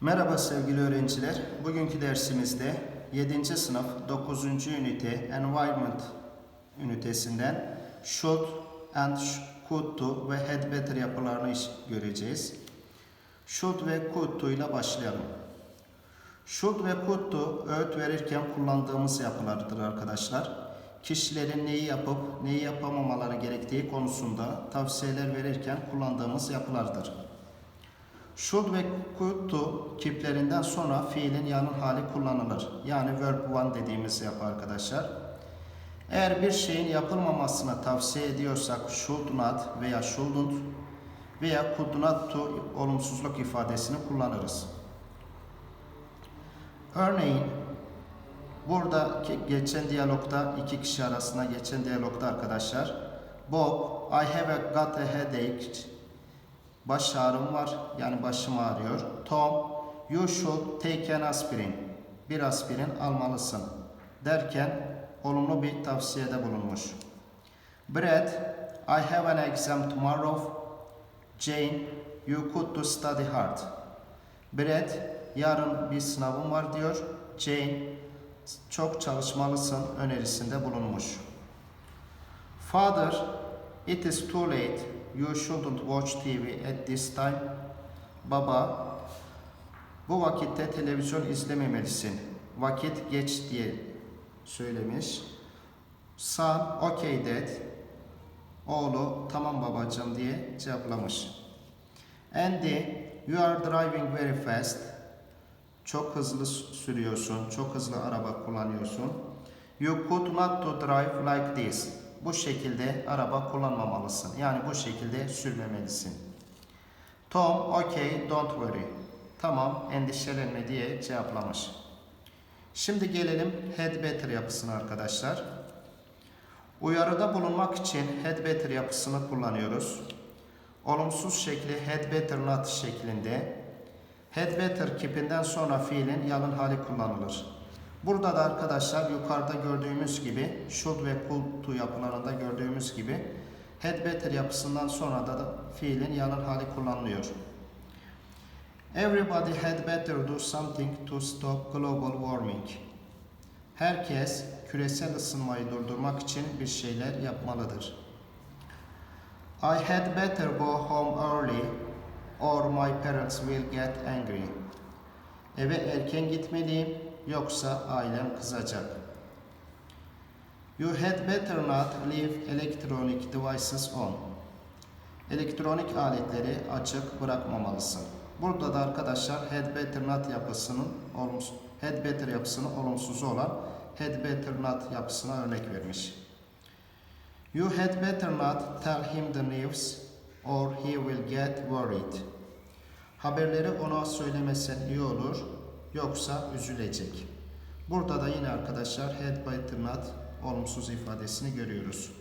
Merhaba sevgili öğrenciler. Bugünkü dersimizde 7. sınıf 9. ünite Environment ünitesinden should and could to ve had better yapılarını göreceğiz. Should ve could to ile başlayalım. Should ve could to öğüt verirken kullandığımız yapılardır arkadaşlar. Kişilerin neyi yapıp neyi yapamamaları gerektiği konusunda tavsiyeler verirken kullandığımız yapılardır. Should ve could to kiplerinden sonra fiilin yanın hali kullanılır. Yani verb one dediğimiz yapı arkadaşlar. Eğer bir şeyin yapılmamasını tavsiye ediyorsak should not veya shouldn't veya could not to olumsuzluk ifadesini kullanırız. Örneğin burada geçen diyalogda iki kişi arasında geçen diyalogda arkadaşlar Bob I have got a headache Baş ağrım var yani başım ağrıyor. Tom, you should take an aspirin. Bir aspirin almalısın. Derken olumlu bir tavsiyede bulunmuş. Brad, I have an exam tomorrow. Jane, you could to study hard. Brad, yarın bir sınavım var diyor. Jane, çok çalışmalısın önerisinde bulunmuş. Father, it is too late. You shouldn't watch TV at this time. Baba, bu vakitte televizyon izlememelisin. Vakit geç diye söylemiş. Son, okay dad. Oğlu, tamam babacığım diye cevaplamış. Andy, you are driving very fast. Çok hızlı sürüyorsun, çok hızlı araba kullanıyorsun. You could not to drive like this. Bu şekilde araba kullanmamalısın. Yani bu şekilde sürmemelisin. Tom, okay, don't worry. Tamam, endişelenme diye cevaplamış. Şimdi gelelim had better yapısına arkadaşlar. Uyarıda bulunmak için had better yapısını kullanıyoruz. Olumsuz şekli had better not şeklinde. Had better kipinden sonra fiilin yalın hali kullanılır. Burada da arkadaşlar yukarıda gördüğümüz gibi should ve could to yapılarında gördüğümüz gibi had better yapısından sonra da, da fiilin yalın hali kullanılıyor. Everybody had better do something to stop global warming. Herkes küresel ısınmayı durdurmak için bir şeyler yapmalıdır. I had better go home early or my parents will get angry. Eve erken gitmeliyim yoksa ailem kızacak. You had better not leave electronic devices on. Elektronik aletleri açık bırakmamalısın. Burada da arkadaşlar had better not yapısının olumsuz had better yapısının olumsuzu olan had better not yapısına örnek vermiş. You had better not tell him the news or he will get worried. Haberleri ona söylemesen iyi olur yoksa üzülecek. Burada da yine arkadaşlar had better not olumsuz ifadesini görüyoruz.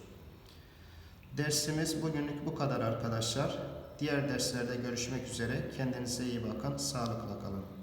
Dersimiz bugünlük bu kadar arkadaşlar. Diğer derslerde görüşmek üzere. Kendinize iyi bakın. Sağlıkla kalın.